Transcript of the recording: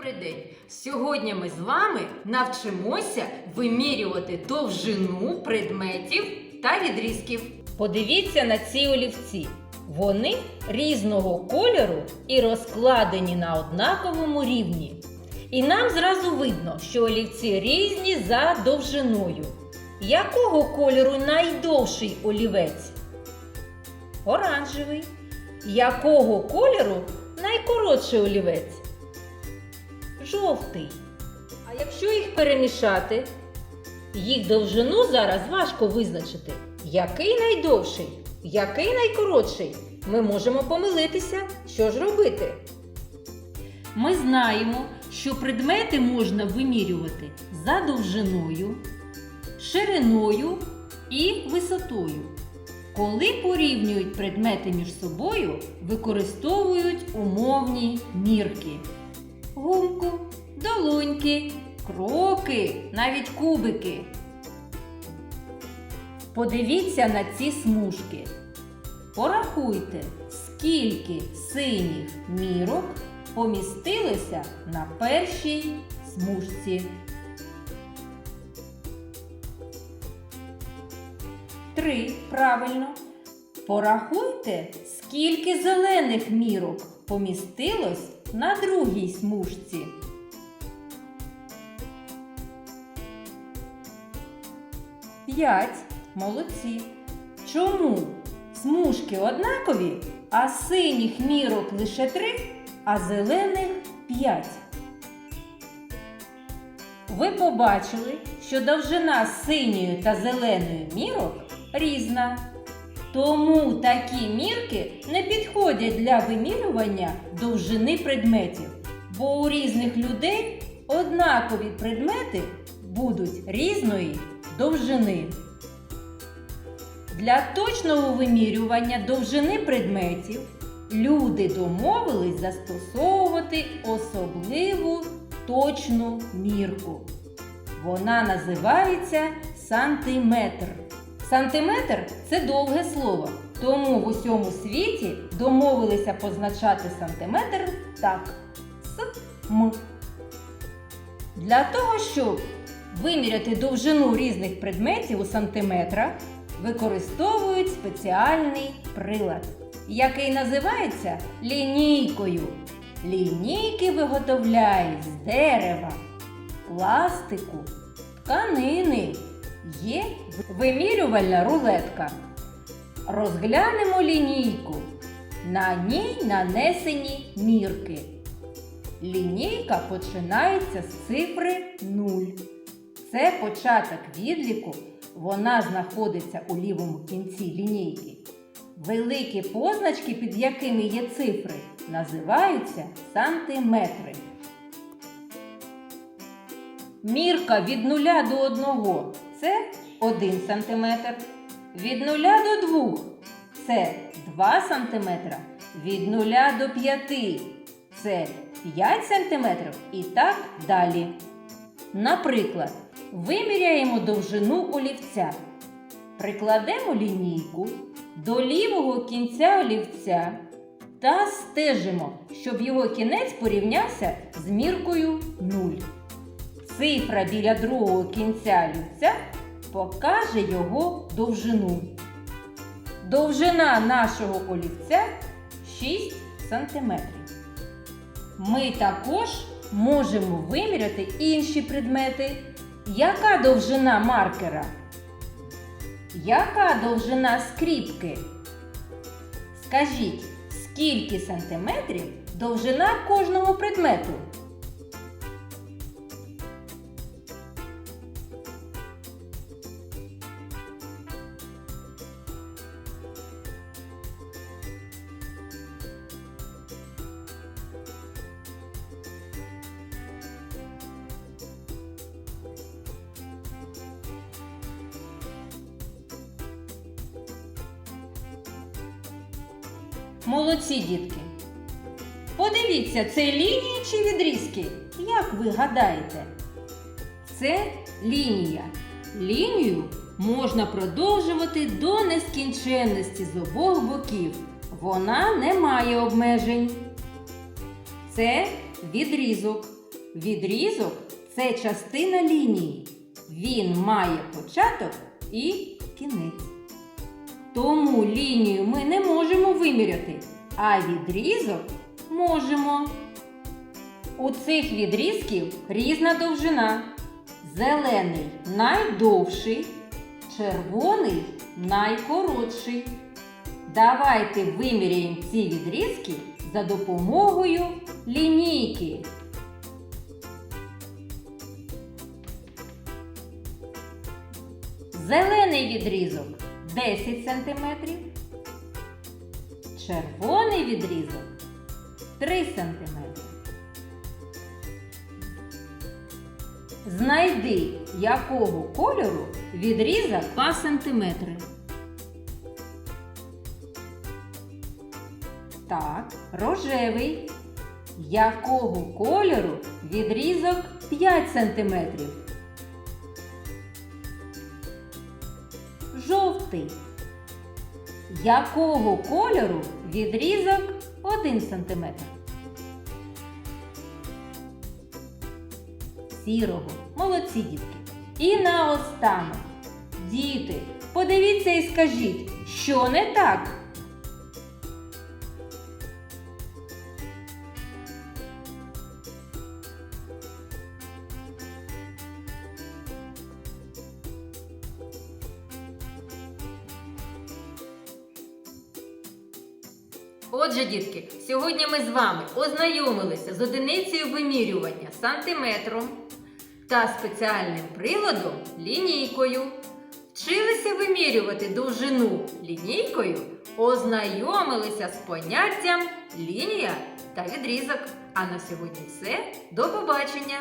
Добрий день! Сьогодні ми з вами навчимося вимірювати довжину предметів та відрізків. Подивіться на ці олівці. Вони різного кольору і розкладені на однаковому рівні. І нам зразу видно, що олівці різні за довжиною. Якого кольору найдовший олівець? Оранжевий. Якого кольору найкоротший олівець? Жовтий. А якщо їх перемішати, їх довжину зараз важко визначити. Який найдовший, який найкоротший. Ми можемо помилитися. Що ж робити? Ми знаємо, що предмети можна вимірювати за довжиною, шириною і висотою. Коли порівнюють предмети між собою, використовують умовні мірки. Гумку, долоньки, кроки, навіть кубики. Подивіться на ці смужки. Порахуйте, скільки синіх мірок помістилося на першій смужці. Три. Правильно. Порахуйте, скільки зелених мірок помістилось на другій смужці. П'ять. Молодці. Чому смужки однакові, а синіх мірок лише три, а зелених п'ять? Ви побачили, що довжина синьої та зеленої мірок різна. Тому такі мірки не підходять для вимірювання довжини предметів, бо у різних людей однакові предмети будуть різної довжини. Для точного вимірювання довжини предметів люди домовились застосовувати особливу точну мірку. Вона називається сантиметр. Сантиметр це довге слово, тому в усьому світі домовилися позначати сантиметр так. С-м. Для того, щоб виміряти довжину різних предметів у сантиметрах, використовують спеціальний прилад, який називається лінійкою. Лінійки виготовляють з дерева, пластику, тканини. Є вимірювальна рулетка. Розглянемо лінійку. На ній нанесені мірки. Лінійка починається з цифри 0. Це початок відліку. Вона знаходиться у лівому кінці лінійки. Великі позначки, під якими є цифри, називаються сантиметри. Мірка від 0 до 1 це 1 см. Від 0 до 2 це 2 см. Від 0 до 5 це 5 см і так далі. Наприклад, виміряємо довжину олівця. Прикладемо лінійку до лівого кінця олівця та стежимо, щоб його кінець порівнявся з міркою 0. Цифра біля другого кінця олівця покаже його довжину. Довжина нашого олівця 6 см. Ми також можемо виміряти інші предмети. Яка довжина маркера? Яка довжина скріпки? Скажіть, скільки сантиметрів довжина кожного предмету? Молодці, дітки. Подивіться, це лінії чи відрізки? Як ви гадаєте? Це лінія. Лінію можна продовжувати до нескінченності з обох боків. Вона не має обмежень. це відрізок. Відрізок це частина лінії. Він має початок і кінець. Тому лінію ми не можемо виміряти, а відрізок можемо. У цих відрізків різна довжина. Зелений найдовший, червоний найкоротший. Давайте виміряємо ці відрізки за допомогою лінійки. Зелений відрізок 10 см. Червоний відрізок 3 см. Знайди, якого кольору відрізок 2 см. Так, рожевий. Якого кольору відрізок 5 см. Жовтий. Якого кольору відрізок 1 см. Сірого. Молодці дітки. І наостанок. Діти, подивіться і скажіть, що не так? Отже, дітки, сьогодні ми з вами ознайомилися з одиницею вимірювання сантиметром та спеціальним приладом лінійкою. Вчилися вимірювати довжину лінійкою, ознайомилися з поняттям лінія та відрізок. А на сьогодні все. До побачення!